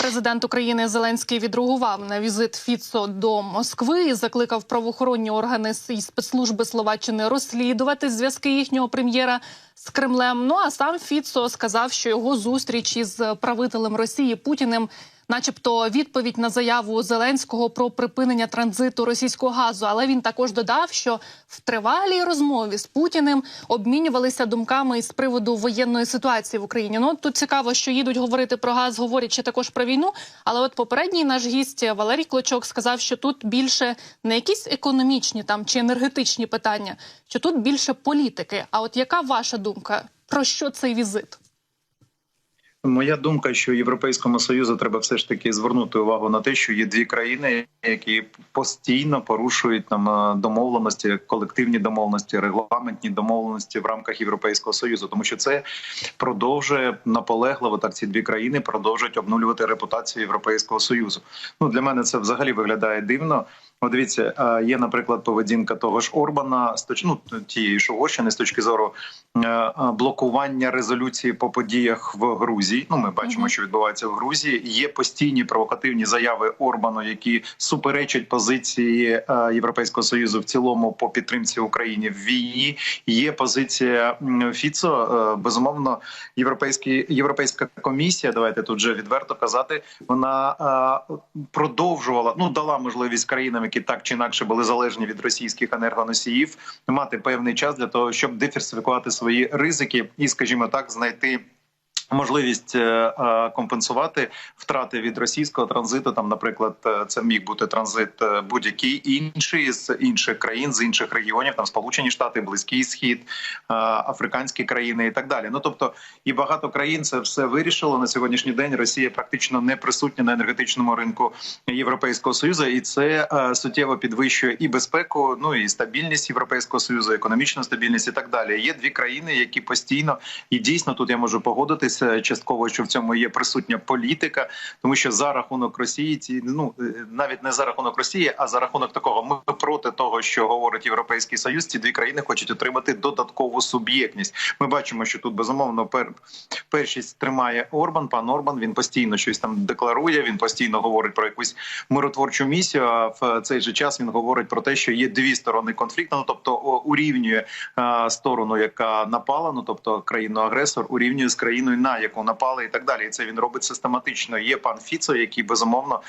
Президент України Зеленський відреагував на візит Фіцо до Москви і закликав правоохоронні органи і спецслужби Словаччини розслідувати зв'язки їхнього прем'єра з Кремлем. Ну а сам Фіцо сказав, що його зустріч із правителем Росії Путіним, начебто, відповідь на заяву Зеленського про припинення транзиту російського газу. Але він також додав, що в тривалій розмові з Путіним обмінювалися думками із приводу воєнної ситуації в Україні. Ну тут цікаво, що їдуть говорити про газ, говорять ще також про війну. Але от попередній наш гість Валерій Клочок сказав, що тут більше не якісь економічні там чи енергетичні питання, що тут більше політики. А от яка ваша думка? Про що цей візит? Моя думка, що європейському союзу треба все ж таки звернути увагу на те, що є дві країни, які постійно порушують там домовленості, колективні домовленості, регламентні домовленості в рамках Європейського союзу, тому що це продовжує наполегливо так. Ці дві країни продовжують обнулювати репутацію Європейського союзу. Ну для мене це взагалі виглядає дивно. От дивіться, є, наприклад, поведінка того ж Орбана з ну, тієї ж Угорщини з точки зору блокування резолюції по подіях в Грузії. Ну, ми бачимо, що відбувається в Грузії. Є постійні провокативні заяви Орбану, які суперечать позиції Європейського союзу в цілому по підтримці України в війні. Є позиція Фіцо. Безумовно, європейський європейська комісія. Давайте тут вже відверто казати. Вона продовжувала ну дала можливість країнам які так чи інакше були залежні від російських енергоносіїв, мати певний час для того, щоб диверсифікувати свої ризики і, скажімо так, знайти. Можливість компенсувати втрати від російського транзиту. Там, наприклад, це міг бути транзит будь-який інший з інших країн, з інших регіонів, там Сполучені Штати, Близький Схід, африканські країни і так далі. Ну тобто, і багато країн це все вирішило на сьогоднішній день. Росія практично не присутня на енергетичному ринку Європейського союзу, і це суттєво підвищує і безпеку, ну і стабільність європейського союзу, економічну стабільність і так далі. Є дві країни, які постійно і дійсно тут я можу погодитися частково, що в цьому є присутня політика, тому що за рахунок Росії ці ну навіть не за рахунок Росії, а за рахунок такого ми проти того, що говорить Європейський Союз. Ці дві країни хочуть отримати додаткову суб'єктність. Ми бачимо, що тут безумовно пер першість тримає Орбан. Пан Орбан він постійно щось там декларує. Він постійно говорить про якусь миротворчу місію. А в цей же час він говорить про те, що є дві сторони конфлікту. Ну тобто урівнює сторону, яка напала, ну тобто країну агресор, урівнює з країною на яку напали, і так далі. І це він робить систематично. Є пан Фіцо, який безумовно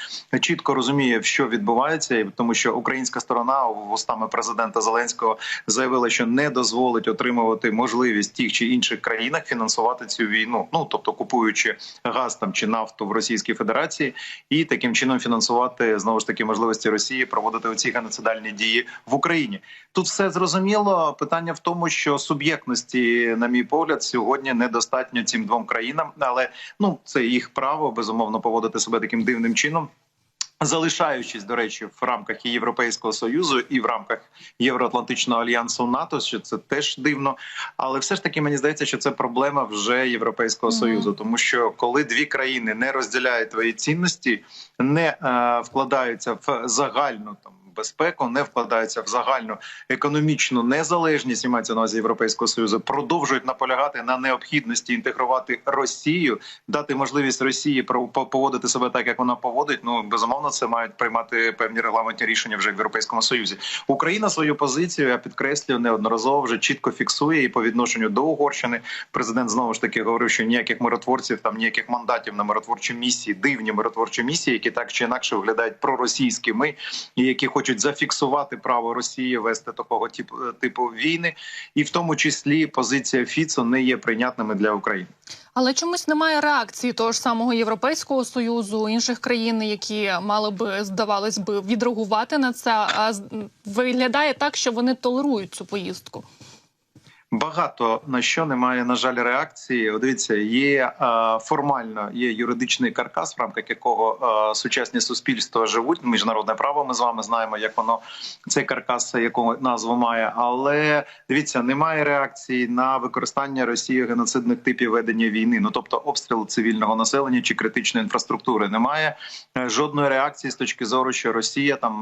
чітко розуміє, що відбувається, тому що українська сторона вустами президента Зеленського заявила, що не дозволить отримувати можливість тих чи інших країнах фінансувати цю війну. Ну тобто купуючи газ там чи нафту в Російській Федерації, і таким чином фінансувати знову ж таки можливості Росії проводити оці геноцидальні дії в Україні. Тут все зрозуміло. Питання в тому, що суб'єктності, на мій погляд, сьогодні недостатньо цим двом країнам, але ну це їх право безумовно поводити себе таким дивним чином. Залишаючись до речі, в рамках і Європейського союзу і в рамках Євроатлантичного альянсу НАТО, що це теж дивно, але все ж таки мені здається, що це проблема вже Європейського mm -hmm. союзу, тому що коли дві країни не розділяють твої цінності, не е, вкладаються в загальну там безпеку, не вкладаються в загальну економічну незалежність і мається на увазі європейського союзу, продовжують наполягати на необхідності інтегрувати Росію, дати можливість Росії поводити себе так, як вона поводить. Ну безумовно, це мають приймати певні регламентні рішення вже в європейському союзі. Україна свою позицію я підкреслюю неодноразово вже чітко фіксує і по відношенню до Угорщини. Президент знову ж таки говорив, що ніяких миротворців там ніяких мандатів на миротворчі місії, дивні миротворчі місії, які так чи інакше виглядають проросійськими і які хочуть хочуть зафіксувати право Росії вести такого типу типу війни, і в тому числі позиція Фіцо не є прийнятними для України. Але чомусь немає реакції того ж самого європейського союзу інших країн, які мали би здавалось би відреагувати на це. А виглядає так, що вони толерують цю поїздку. Багато на що немає на жаль реакції. Дивіться, є формально є юридичний каркас, в рамках якого сучасні суспільства живуть. Міжнародне право. Ми з вами знаємо, як воно цей каркас, яку назву має. Але дивіться, немає реакції на використання Росії геноцидних типів ведення війни. Ну тобто обстріл цивільного населення чи критичної інфраструктури. Немає е, жодної реакції з точки зору, що Росія там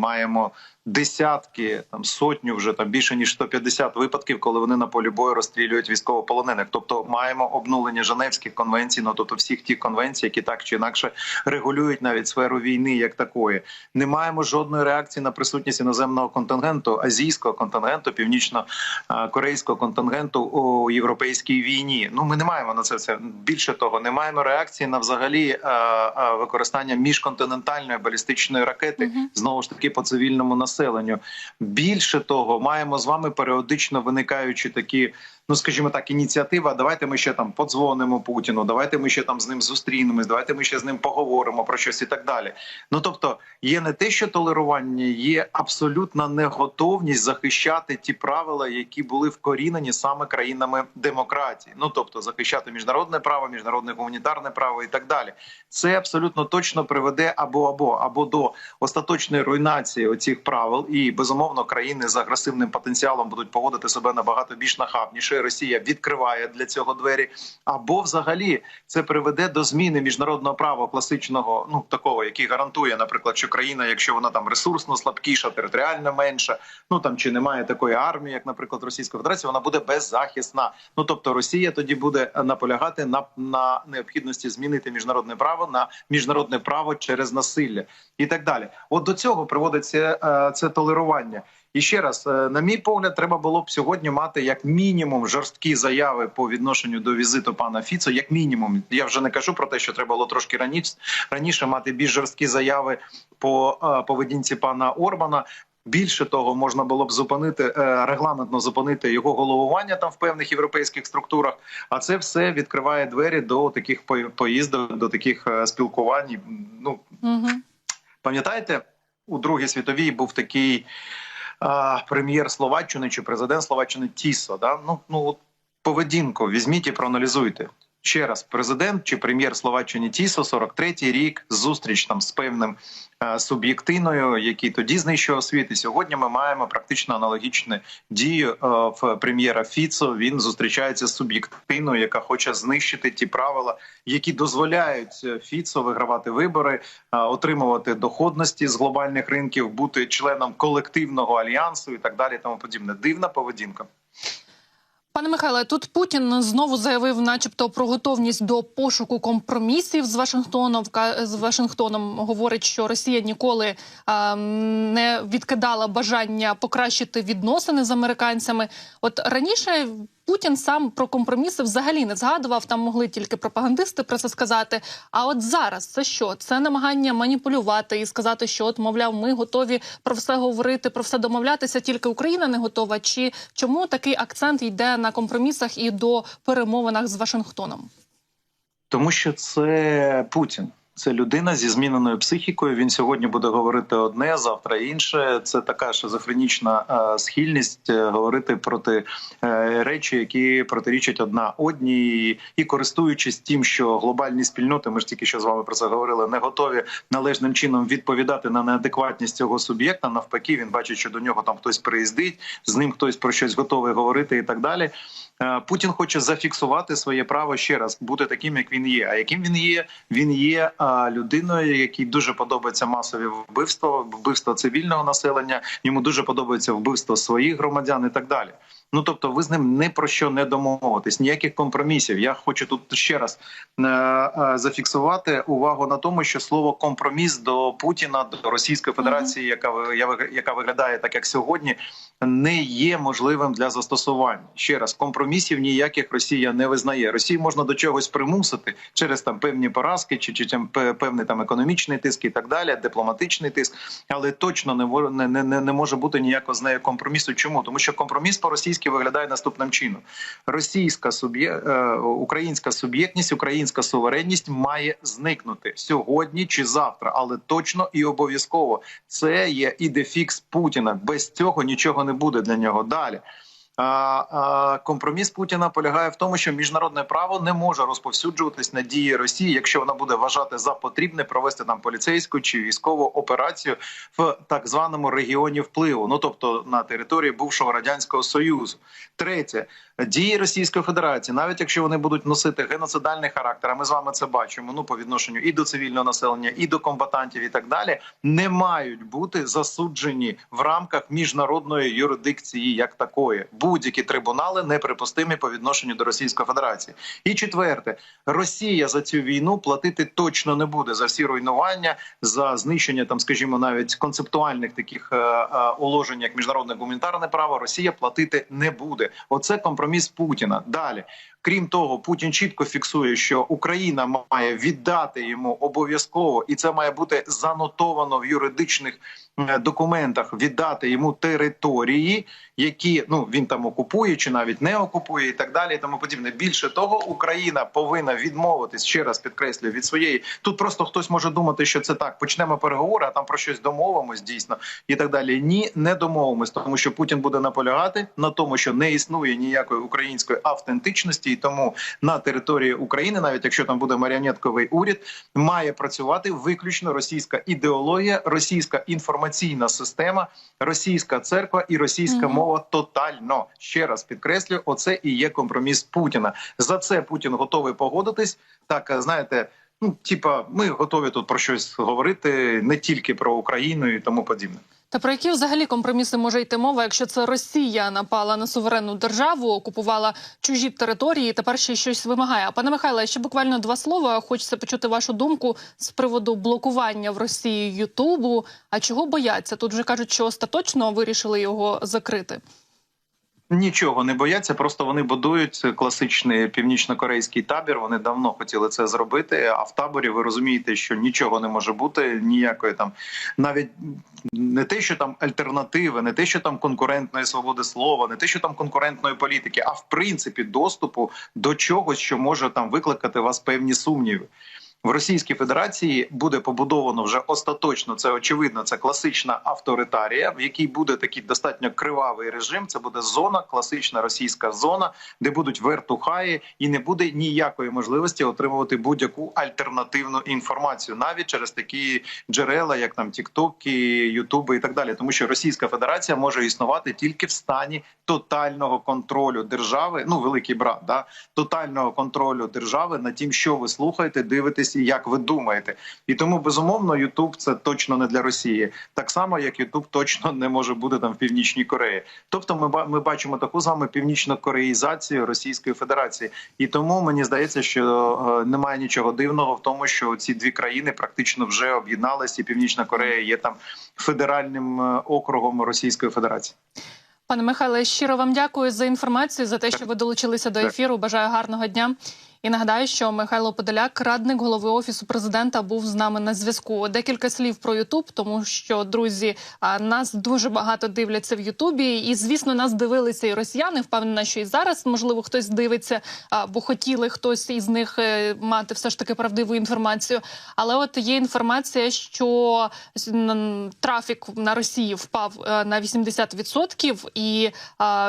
маємо десятки, там сотню вже там більше ніж 150 випадків, коли вони на полі бою розстрілюють військовополонених. Тобто маємо обнулення Женевських конвенцій, ну тобто всіх тих конвенцій, які так чи інакше регулюють навіть сферу війни, як такої. Не маємо жодної реакції на присутність іноземного контингенту, азійського контингенту, північно-корейського контингенту у європейській війні. Ну ми не маємо на це все. Більше того, не маємо реакції на взагалі е, е, використання міжконтинентальної балістичної ракети знову ж таки по цивільному населенню. Більше того, маємо з вами періодично виникаючі такі. Ну, скажімо так, ініціатива. Давайте ми ще там подзвонимо Путіну. Давайте ми ще там з ним зустрінемось. Давайте ми ще з ним поговоримо про щось і так далі. Ну тобто, є не те, що толерування, є абсолютна неготовність захищати ті правила, які були вкорінені саме країнами демократії. Ну тобто, захищати міжнародне право, міжнародне гуманітарне право і так далі. Це абсолютно точно приведе або або або до остаточної руйнації оцих правил, і безумовно країни з агресивним потенціалом будуть поводити себе набагато більш нахабніше. Росія відкриває для цього двері, або взагалі це приведе до зміни міжнародного права класичного, ну такого, який гарантує, наприклад, що країна, якщо вона там ресурсно слабкіша, територіально менша, ну там чи немає такої армії, як, наприклад, Російська Федерація, вона буде беззахисна. Ну тобто Росія тоді буде наполягати на, на необхідності змінити міжнародне право на міжнародне право через насилля і так далі. От до цього приводиться е, це толерування. І ще раз, е, на мій погляд, треба було б сьогодні мати як мінімум жорсткі заяви по відношенню до візиту пана Фіцо. Як мінімум, я вже не кажу про те, що треба було трошки раніше раніше мати більш жорсткі заяви по е, поведінці пана Орбана. Більше того, можна було б зупинити е, регламентно зупинити його головування там в певних європейських структурах. А це все відкриває двері до таких по- поїздок, до таких спілкувань. Ну Угу. Пам'ятаєте, у Другій світовій був такий прем'єр Словаччини чи президент Словаччини Тісо. Да? Ну, ну поведінку візьміть і проаналізуйте. Ще раз, президент чи прем'єр Словаччини Тісо, 43-й рік, зустріч там з певним е, суб'єктиною, який тоді знищував світ. І сьогодні ми маємо практично аналогічну дію е, в прем'єра Фіцо. Він зустрічається з суб'єктиною, яка хоче знищити ті правила, які дозволяють е, Фіцо вигравати вибори, е, отримувати доходності з глобальних ринків, бути членом колективного альянсу і так далі. Тому подібне. Дивна поведінка. Пане Михайле, тут Путін знову заявив, начебто, про готовність до пошуку компромісів з Вашингтоном. З Вашингтоном говорить, що Росія ніколи а, не відкидала бажання покращити відносини з американцями. От раніше Путін сам про компроміси взагалі не згадував. Там могли тільки пропагандисти про це сказати. А от зараз це що? Це намагання маніпулювати і сказати, що от мовляв, ми готові про все говорити, про все домовлятися. Тільки Україна не готова. Чи чому такий акцент йде на компромісах і до перемовинах з Вашингтоном? Тому що це Путін. Це людина зі зміненою психікою. Він сьогодні буде говорити одне, завтра інше. Це така шизофренічна е, схильність е, говорити проти е, речі, які протирічать одна одній, і користуючись тим, що глобальні спільноти, ми ж тільки що з вами про це говорили, не готові належним чином відповідати на неадекватність цього суб'єкта. Навпаки, він бачить, що до нього там хтось приїздить, з ним хтось про щось готовий говорити і так далі. Е, Путін хоче зафіксувати своє право ще раз бути таким, як він є. А яким він є? Він є людиною, якій дуже подобається масові вбивства, вбивства цивільного населення. Йому дуже подобається вбивство своїх громадян і так далі. Ну тобто, ви з ним не про що не домовитесь, ніяких компромісів. Я хочу тут ще раз е, е, зафіксувати увагу на тому, що слово компроміс до Путіна, до Російської Федерації, яка яка виглядає так, як сьогодні, не є можливим для застосування. Ще раз компромісів ніяких Росія не визнає. Росію можна до чогось примусити через там певні поразки, чи, чи там певний там економічний тиск і так далі, дипломатичний тиск, але точно не не, не, не може бути ніякого з нею компромісу. Чому тому, що компроміс по російськи виглядає наступним чином: російська суб'є... е, українська суб'єктність, українська суверенність має зникнути сьогодні чи завтра, але точно і обов'язково це є ідефікс Путіна. Без цього нічого не буде для нього далі. Компроміс Путіна полягає в тому, що міжнародне право не може розповсюджуватись на дії Росії, якщо вона буде вважати за потрібне провести там поліцейську чи військову операцію в так званому регіоні впливу, ну тобто на території бувшого радянського союзу. Третє дії Російської Федерації, навіть якщо вони будуть носити геноцидальний характер, а ми з вами це бачимо. Ну по відношенню і до цивільного населення, і до комбатантів, і так далі, не мають бути засуджені в рамках міжнародної юрисдикції як такої. Будь-які трибунали неприпустимі по відношенню до Російської Федерації. І четверте, Росія за цю війну платити точно не буде за всі руйнування, за знищення там, скажімо, навіть концептуальних таких е, е, уложень, як міжнародне гуманітарне право. Росія платити не буде. Оце компроміс Путіна. Далі. Крім того, Путін чітко фіксує, що Україна має віддати йому обов'язково, і це має бути занотовано в юридичних е, документах. Віддати йому території, які ну він там окупує чи навіть не окупує, і так далі. І тому подібне. Більше того, Україна повинна відмовитись ще раз підкреслюю від своєї. Тут просто хтось може думати, що це так. Почнемо переговори, а там про щось домовимось дійсно і так далі. Ні, не домовимось, тому що Путін буде наполягати на тому, що не існує ніякої української автентичності, і тому на території України, навіть якщо там буде маріонетковий уряд, має працювати виключно російська ідеологія, російська інформаційна система, російська церква і російська Мгм. мова тотально. Ще раз підкреслю, оце і є компроміс Путіна. За це Путін готовий погодитись. Так е, знаєте. Ну, типа, ми готові тут про щось говорити не тільки про Україну і тому подібне. Та про які взагалі компроміси може йти мова, якщо це Росія напала на суверенну державу, окупувала чужі території, і тепер ще щось вимагає. Пане Михайле, ще буквально два слова. Хочеться почути вашу думку з приводу блокування в Росії Ютубу. А чого бояться? Тут вже кажуть, що остаточно вирішили його закрити. Нічого не бояться, просто вони будують класичний північно-корейський табір. Вони давно хотіли це зробити. А в таборі ви розумієте, що нічого не може бути, ніякої там навіть не те, що там альтернативи, не те, що там конкурентної свободи слова, не те, що там конкурентної політики, а в принципі доступу до чогось, що може там викликати вас певні сумніви. В Російській Федерації буде побудовано вже остаточно. Це очевидно. Це класична авторитарія, в якій буде такий достатньо кривавий режим. Це буде зона, класична російська зона, де будуть вертухаї, і не буде ніякої можливості отримувати будь-яку альтернативну інформацію, навіть через такі джерела, як там TikTok, Ютуби і так далі. Тому що Російська Федерація може існувати тільки в стані тотального контролю держави. Ну, великий брат, да тотального контролю держави над тим, що ви слухаєте, дивитесь і як ви думаєте. І тому безумовно Ютуб це точно не для Росії, так само як Ютуб точно не може бути там в північній Кореї. Тобто, ми ми бачимо таку з вами північно-кореїзацію Російської Федерації, і тому мені здається, що е, немає нічого дивного в тому, що ці дві країни практично вже об'єдналися, і Північна Корея є там федеральним е, округом Російської Федерації. Пане Михайле, щиро вам дякую за інформацію, за те, що ви долучилися до ефіру. Бажаю гарного дня. І нагадаю, що Михайло Подоляк, радник голови офісу президента, був з нами на зв'язку. Декілька слів про Ютуб, тому що друзі, нас дуже багато дивляться в Ютубі, і звісно, нас дивилися і росіяни. Впевнена, що і зараз можливо хтось дивиться, бо хотіли хтось із них е, мати все ж таки правдиву інформацію. Але от є інформація, що трафік на Росії впав е, на 80%, і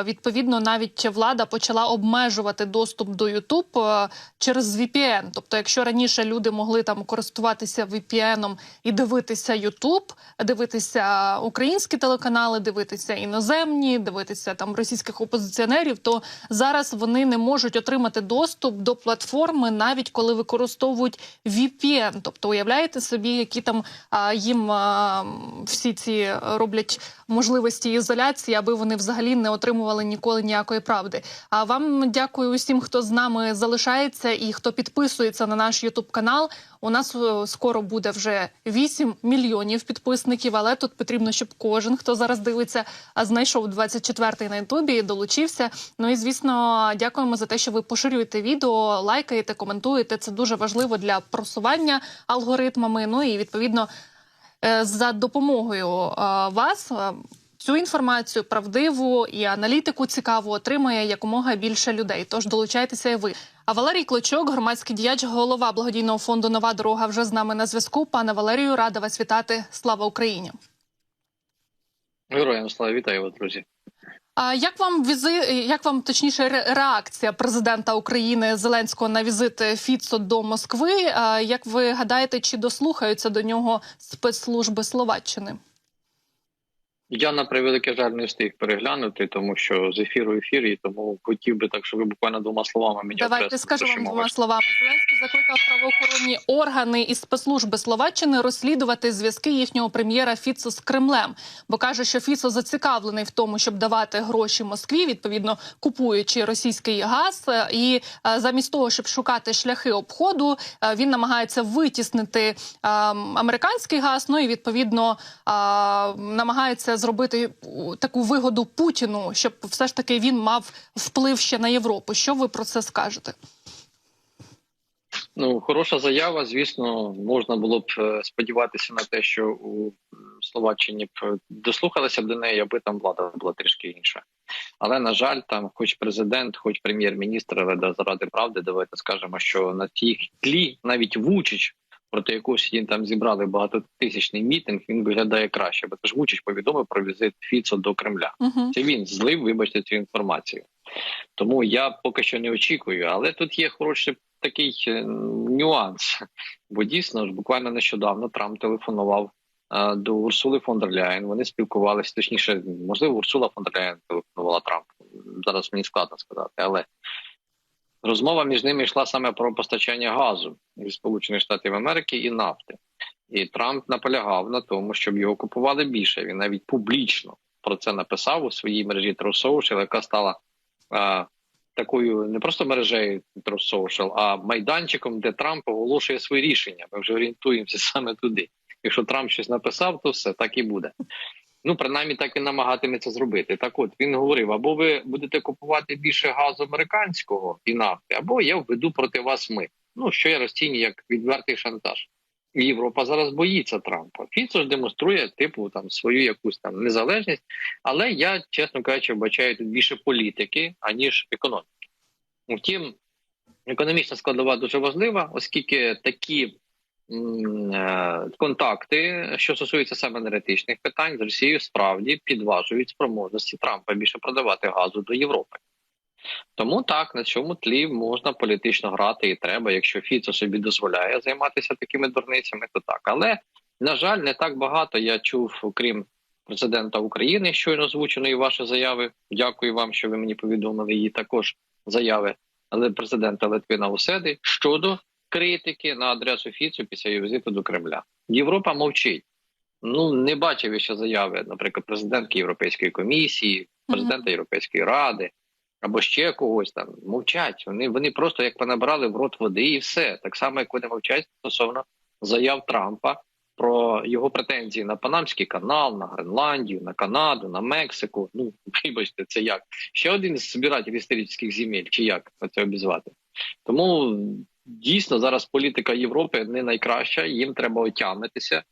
відповідно навіть влада почала обмежувати доступ до YouTube е, через VPN. Тобто, якщо раніше люди могли там користуватися VPN і дивитися YouTube, дивитися українські телеканали, дивитися іноземні, дивитися там російських опозиціонерів, то зараз вони не можуть отримати доступ до платформи, навіть коли використовують VPN. Тобто, уявляєте собі, які там а, їм а, всі ці роблять можливості ізоляції, аби вони взагалі не отримували ніколи ніякої правди. А вам дякую усім, хто з нами залишається і хто підписується на наш Ютуб канал. У нас е, скоро буде вже 8 мільйонів підписників, але тут потрібно, щоб кожен, хто зараз дивиться, знайшов 24-й на Ютубі, долучився. Ну і звісно, дякуємо за те, що ви поширюєте відео, лайкаєте, коментуєте. Це дуже важливо для просування алгоритмами. Ну і відповідно е, за допомогою е, вас. Цю інформацію правдиву і аналітику цікаву отримає якомога більше людей. Тож долучайтеся і ви. А Валерій Клочок, громадський діяч, голова благодійного фонду Нова дорога вже з нами на зв'язку. Пане Валерію, рада вас вітати. Слава Україні! Героям слава вітаю вас, друзі. А як вам візи, як вам точніше реакція президента України Зеленського на візит Фіцо до Москви? А як ви гадаєте, чи дослухаються до нього спецслужби Словаччини? Я на превеликий жаль не встиг переглянути, тому що з ефіру ефір, і тому хотів би так, щоб ви буквально двома словами мені Давайте вам двома словами. Зеленський закликав правоохоронні органи і спецслужби Словаччини розслідувати зв'язки їхнього прем'єра Фіцо з Кремлем, бо каже, що Фіцо зацікавлений в тому, щоб давати гроші Москві, відповідно купуючи російський газ. Е, І е, замість того, щоб шукати шляхи обходу, е, він намагається витіснити е, американський газ. Ну і відповідно е, зробити таку вигоду Путіну, щоб все ж таки він мав вплив ще на Європу. Що ви про це скажете? Ну, хороша заява. Звісно, можна було б е, сподіватися на те, що у Словаччині б е, дослухалися б до неї, аби там влада була трішки інша. Але на жаль, там, хоч президент, хоч прем'єр-міністр, але заради правди, давайте скажемо, що на тій тлі навіть Вучич, проти якого сьогодні там зібрали багатотисячний мітинг, він виглядає краще. Бо теж Вучич повідомив про візит Фіцо до Кремля. Угу. Це він злив, вибачте, цю інформацію. Тому я поки що не очікую. Але тут є хороший такий е, нюанс. Бо дійсно ж буквально нещодавно Трамп телефонував е, до Урсули фон дер Ляєн. Вони спілкувалися, точніше, можливо, Урсула фон дер Ляєн телефонувала Трампу. Зараз мені складно сказати, але розмова між ними йшла саме про постачання газу зі Сполучених Штатів Америки і нафти. І Трамп наполягав на тому, щоб його купували більше. Він навіть публічно про це написав у своїй мережі True Social, яка стала а, такою не просто мережею True Social, а майданчиком, де Трамп оголошує свої рішення. Ми вже орієнтуємося саме туди. Якщо Трамп щось написав, то все так і буде. Ну, принаймні, так і намагатиметься зробити. Так, от він говорив: або ви будете купувати більше газу американського і нафти, або я введу проти вас ми. Ну що я розцінюю як відвертий шантаж. Європа зараз боїться Трампа. Фіцо ж демонструє типу там свою якусь там незалежність, але я, чесно кажучи, вбачаю тут більше політики аніж економіки. Втім, економічна складова дуже важлива, оскільки такі контакти, що стосуються саме енергетичних питань, з Росією справді підважують спроможності Трампа більше продавати газу до Європи. Тому так на цьому тлі можна політично грати і треба. Якщо Фіцо собі дозволяє займатися такими дурницями, то так. Але на жаль, не так багато я чув, окрім президента України, щойно озвученої ваші заяви. Дякую вам, що ви мені повідомили її також заяви, але президента Литвина Уседи щодо критики на адресу Фіцу після її візиту до Кремля. Європа мовчить. Ну не бачив я ще заяви, наприклад, президентки Європейської комісії, президента Європейської ради або ще когось там мовчать. Вони вони просто як понабрали в рот води, і все так само, як вони мовчать стосовно заяв Трампа про його претензії на Панамський канал, на Гренландію, на Канаду, на Мексику. Ну вибачте, це як ще один із збирателів історичних земель, чи як це обізвати? Тому дійсно зараз політика Європи не найкраща. Їм треба отямитися,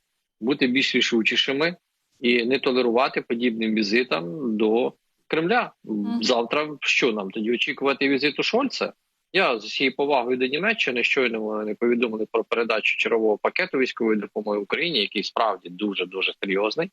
бути більш рішучішими і не толерувати подібним візитам до Кремля. Завтра що нам тоді очікувати візиту Шольца? Я з усією повагою до Німеччини щойно вони повідомили про передачу чергового пакету військової допомоги Україні, який справді дуже дуже серйозний.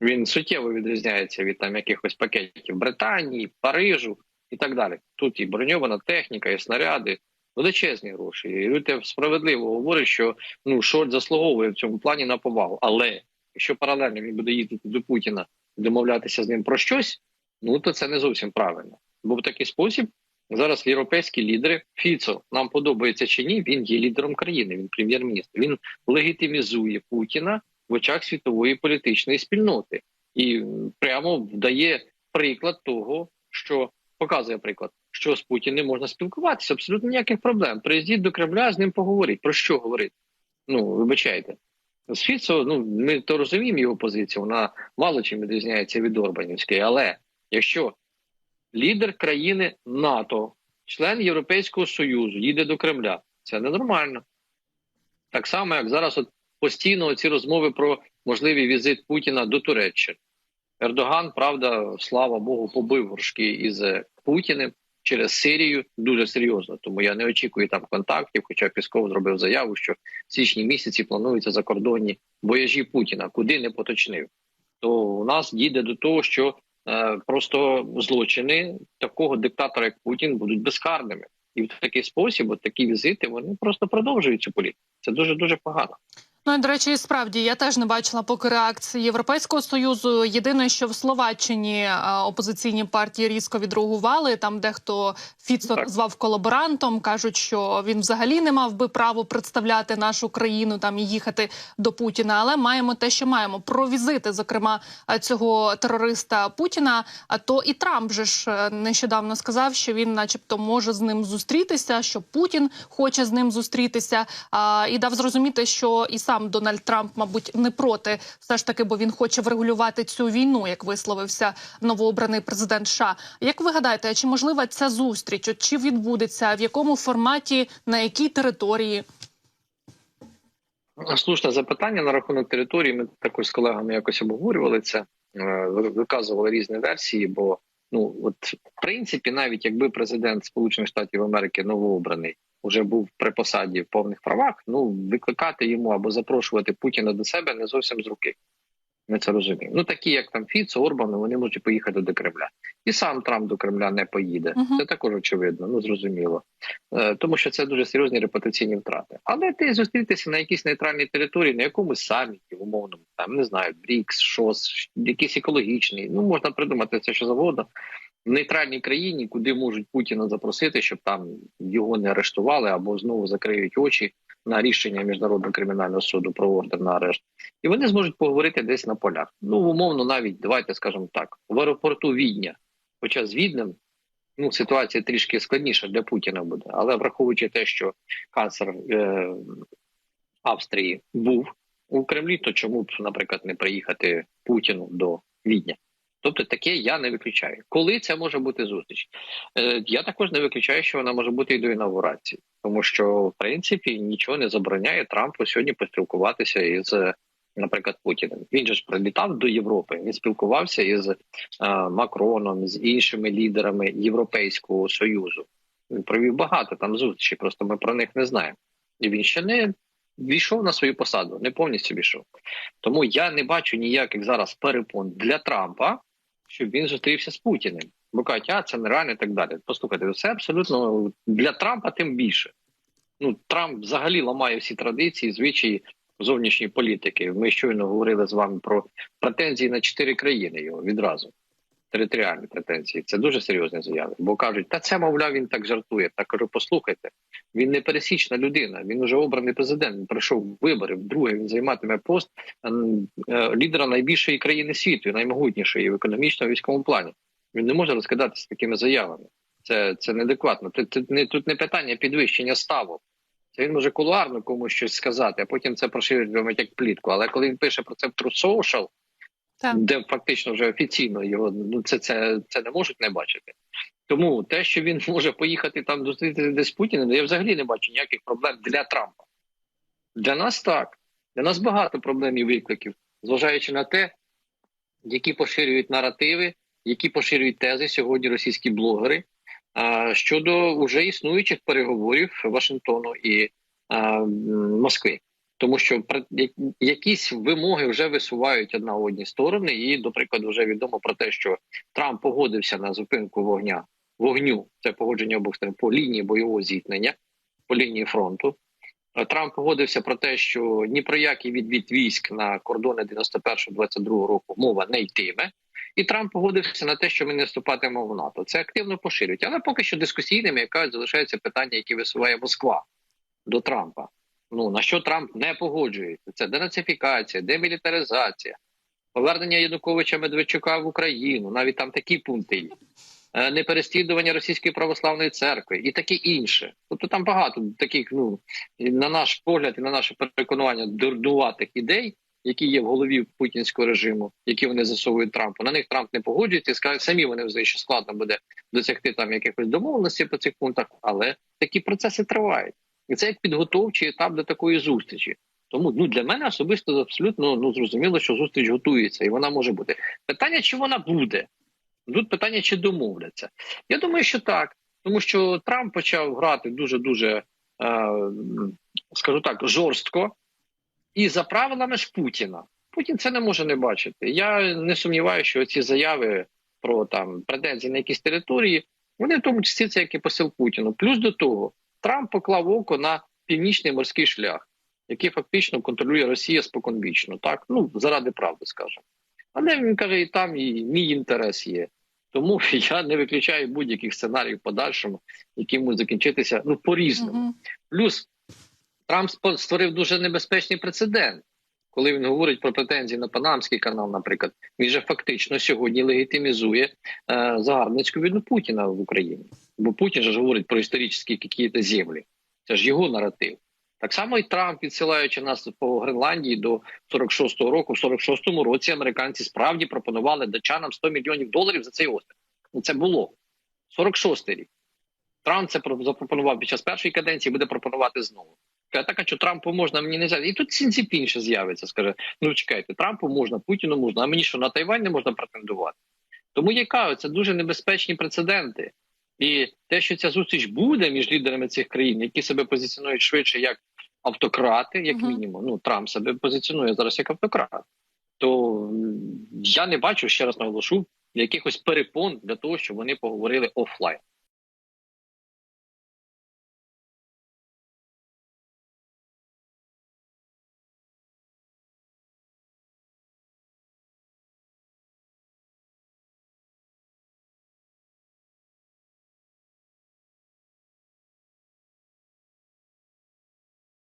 Він суттєво відрізняється від там якихось пакетів Британії, Парижу і так далі. Тут і броньована техніка, і снаряди, величезні гроші. І люди справедливо говорять, що ну Шольц заслуговує в цьому плані на повагу. Але якщо паралельно він буде їздити до Путіна домовлятися з ним про щось, ну то це не зовсім правильно. Бо в такий спосіб зараз європейські лідери Фіцо нам подобається чи ні, він є лідером країни, він прем'єр-міністр. Він легітимізує Путіна в очах світової політичної спільноти і прямо вдає приклад того, що показує приклад, що з Путіним можна спілкуватися. Абсолютно ніяких проблем. Приїздіть до Кремля, з ним поговоріть. Про що говорити? Ну вибачайте. Фіцо, ну ми то розуміємо його позицію. Вона мало чим відрізняється від Орбанівської, але якщо лідер країни НАТО, член Європейського Союзу, їде до Кремля, це ненормально. Так само, як зараз от постійно ці розмови про можливий візит Путіна до Туреччини. Ердоган, правда, слава Богу, побив горшки із Путіним через Сирію дуже серйозно. Тому я не очікую там контактів. Хоча Пісков зробив заяву, що в січні місяці плануються закордонні вояжі Путіна, куди не поточнив. То у нас дійде до того, що е, просто злочини такого диктатора, як Путін, будуть безкарними. І в такий спосіб, от такі візити, вони просто продовжують цю політику. Це дуже дуже погано. Ну і до речі, і справді я теж не бачила поки реакції Європейського союзу. Єдине, що в Словаччині опозиційні партії різко відреагували. Там дехто Фіцо назвав колаборантом. кажуть, що він взагалі не мав би право представляти нашу країну там і їхати до Путіна. Але маємо те, що маємо про візити, зокрема цього терориста Путіна. А то і Трамп же ж е, нещодавно сказав, що він, начебто, може з ним зустрітися, що Путін хоче з ним зустрітися. І дав зрозуміти, що і сам Дональд Трамп, мабуть, не проти, все ж таки, бо він хоче врегулювати цю війну, як висловився новообраний президент США. Як ви гадаєте, чи можлива ця зустріч? От чи відбудеться в якому форматі, на якій території? Слушне запитання на рахунок території. Ми також з колегами якось обговорювали це, е, виказували різні версії. Бо ну от в принципі, навіть якби президент Сполучених Штатів Америки новообраний вже був при посаді в повних правах, ну викликати йому або запрошувати Путіна до себе не зовсім з руки. Ми це розуміємо. Ну такі, як там Фіц, Орбан, вони можуть поїхати до Кремля, і сам Трамп до Кремля не поїде. Мгм. Це також очевидно, ну зрозуміло, Е, тому що це дуже серйозні репутаційні втрати. Але ти зустрітися на якійсь нейтральній території, на якомусь саміті, умовному, там не знаю, Брікс, ШОС, якийсь екологічний. Ну можна придумати це що завгодно. В нейтральній країні, куди можуть Путіна запросити, щоб там його не арештували або знову закриють очі на рішення міжнародного кримінального суду про ордер на арешт, і вони зможуть поговорити десь на полях. Ну умовно, навіть давайте скажемо так, в аеропорту Відня, хоча з Віднем ну ситуація трішки складніша для Путіна буде, але враховуючи те, що канцлер е, Австрії був у Кремлі, то чому б, наприклад, не приїхати Путіну до Відня? Тобто таке я не виключаю. Коли це може бути зустріч? Е, я також не виключаю, що вона може бути і до інаугурації, тому що в принципі нічого не забороняє Трампу сьогодні поспілкуватися із, наприклад, Путіним. Він же ж прилітав до Європи. Він спілкувався із е, Макроном, з іншими лідерами Європейського союзу. Він провів багато там зустрічей, просто ми про них не знаємо. І він ще не війшов на свою посаду, не повністю війшов. Тому я не бачу ніяких зараз перепон для Трампа, щоб він зустрівся з Путіним. Бо кажуть, а це нереально і так далі. Послухайте, це абсолютно для Трампа тим більше. Ну Трамп взагалі ламає всі традиції, звичаї зовнішньої політики. Ми щойно говорили з вами про претензії на чотири країни його відразу. Територіальні претензії. Це дуже серйозні заяви. Бо кажуть, та це, мовляв, він так жартує. Так кажу, послухайте, він не пересічна людина. Він уже обраний президент. Він пройшов вибори. Вдруге він займатиме пост ем, е, лідера найбільшої країни світу, наймогутнішої в економічному військовому плані. Він не може розкидатися такими заявами. Це це неадекватно. Це не тут не питання підвищення ставок. Це він може кулуарно комусь щось сказати, а потім це поширюють як плітку. Але коли він пише про це в True Social, Так. де фактично вже офіційно його ну це, це, це не можуть не бачити. Тому те, що він може поїхати там зустрітися десь з Путіним, я взагалі не бачу ніяких проблем для Трампа. Для нас так. Для нас багато проблем і викликів, зважаючи на те, які поширюють наративи, які поширюють тези сьогодні російські блогери щодо вже існуючих переговорів Вашингтону і Москви. Тому що якісь вимоги вже висувають одна одні сторони, і, до прикладу, вже відомо про те, що Трамп погодився на зупинку вогня вогню. Це погодження обох сторон по лінії бойового зіткнення, по лінії фронту. Е, Трамп погодився про те, що ні про який відвід військ на кордони 91-22 року мова не йтиме. І Трамп погодився на те, що ми не вступатимемо в НАТО. Це активно поширюють, але поки що дискусійними, яка залишаються питання, які висуває Москва до Трампа. Ну на що Трамп не погоджується? Це денацифікація, демілітаризація, повернення Януковича Медведчука в Україну. Навіть там такі пункти є. Е, непереслідування російської православної церкви і таке інше. Тобто там багато таких, ну на наш погляд і на наше переконання дурнуватих ідей, які є в голові путінського режиму, які вони засовують Трампу. На них Трамп не погоджується скаже, самі вони визнають, що складно буде досягти там якихось домовленостей по цих пунктах, але такі процеси тривають, і це як підготовчий етап до такої зустрічі. Тому ну для мене особисто абсолютно ну зрозуміло, що зустріч готується, і вона може бути. Питання, чи вона буде? Тут питання, чи домовляться. Я думаю, що так, тому що Трамп почав грати дуже дуже, скажу так, жорстко і за правилами ж Путіна. Путін це не може не бачити. Я не сумніваюся, що ці заяви про там претензії на якісь території, вони в тому числі це як і посил Путіну. Плюс до того, Трамп поклав око на північний морський шлях. який фактично контролює Росія споконвічно. Так, ну заради правди скажемо. Але він каже, і там і мій інтерес є. Тому я не виключаю будь-яких сценаріїв в подальшому, які можуть закінчитися ну по-різному. Мгм. Плюс Трамп створив дуже небезпечний прецедент, коли він говорить про претензії на Панамський канал, наприклад, він же фактично сьогодні легітимізує е, загарбницьку війну Путіна в Україні. Бо Путін же ж говорить про історичні якісь землі. Це ж його наратив. Так само і Трамп, відсилаючи нас по Гренландії до 46-го року, в 46-му році американці справді пропонували датчанам 100 мільйонів доларів за цей острів. Це було 46-й рік. Трамп це про- запропонував під час першої каденції, буде пропонувати знову. Каже, так, а що Трампу можна, мені не можна. І тут Сінціпін ще з'явиться. Скаже: ну чекайте, Трампу можна, Путіну можна, а мені що на Тайвань не можна претендувати. Тому я кажу, це дуже небезпечні прецеденти. І те, що ця зустріч буде між лідерами цих країн, які себе позиціонують швидше як автократи, як мінімум. Ну Трамп себе позиціонує зараз як автократ. То я не бачу ще раз наголошу якихось перепон для того, щоб вони поговорили офлайн.